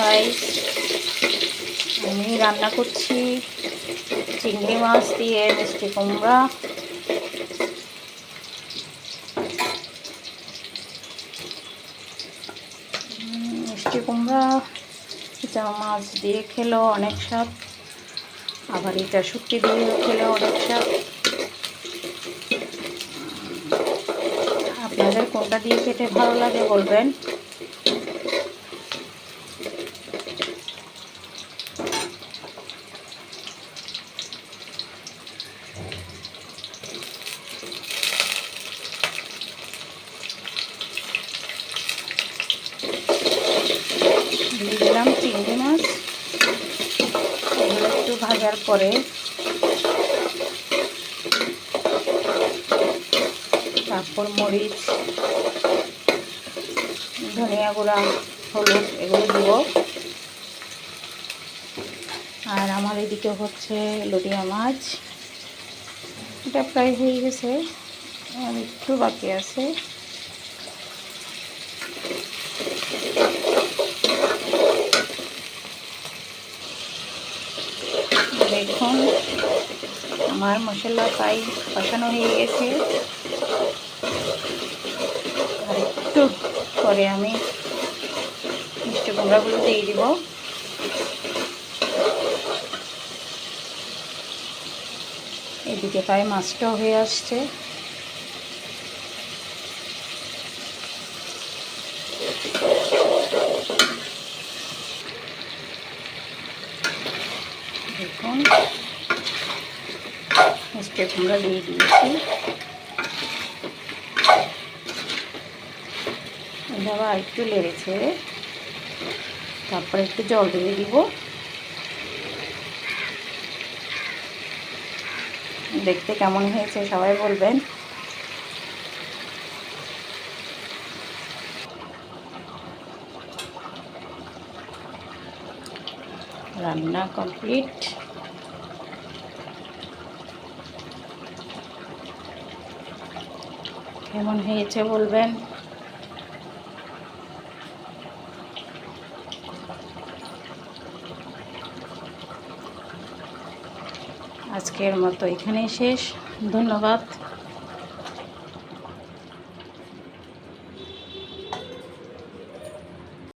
Guys আমি রান্না করছি চিংড়ি মাছ দিয়ে মিষ্টি কুমড়া। মিষ্টি কুমড়া, এটা মাছ দিয়ে খেলো অনেক স্বাদ। আবার এটা শুক্তি দিয়ে খেলো অনেক স্বাদ। আপনাদের কোনটা দিয়ে খেতে ভালো লাগে বলবেন দিয়ে দিলাম চিংড়ি মাছ এগুলো ভাজার পরে তারপর মরিচ, ধনিয়া গুঁড়া, হলুদ এগুলো দিব। আর আমার এদিকে হচ্ছে লুটিয়া মাছ। এটা প্রায় হয়ে গেছে। আর একটু বাকি আছে। দেখুন, আমার মশলা প্রায় কষানো হয়ে গেছে। আর একটু পরে আমি মিষ্টি কুমড়াগুলো দিয়ে দিব। এদিকে প্রায় মাছটাও হয়ে আসছে। দেখুন মিষ্টি কুমড়া দিয়ে দিয়েছি। আর একটু লেড়েছে তারপরে একটু জল দিয়ে দিব। দেখতে কেমন হয়েছে সবাই বলবেন। রান্না কমপ্লিট। কেমন হয়েছে বলবেন? আজকের মতো এখানেই শেষ। ধন্যবাদ।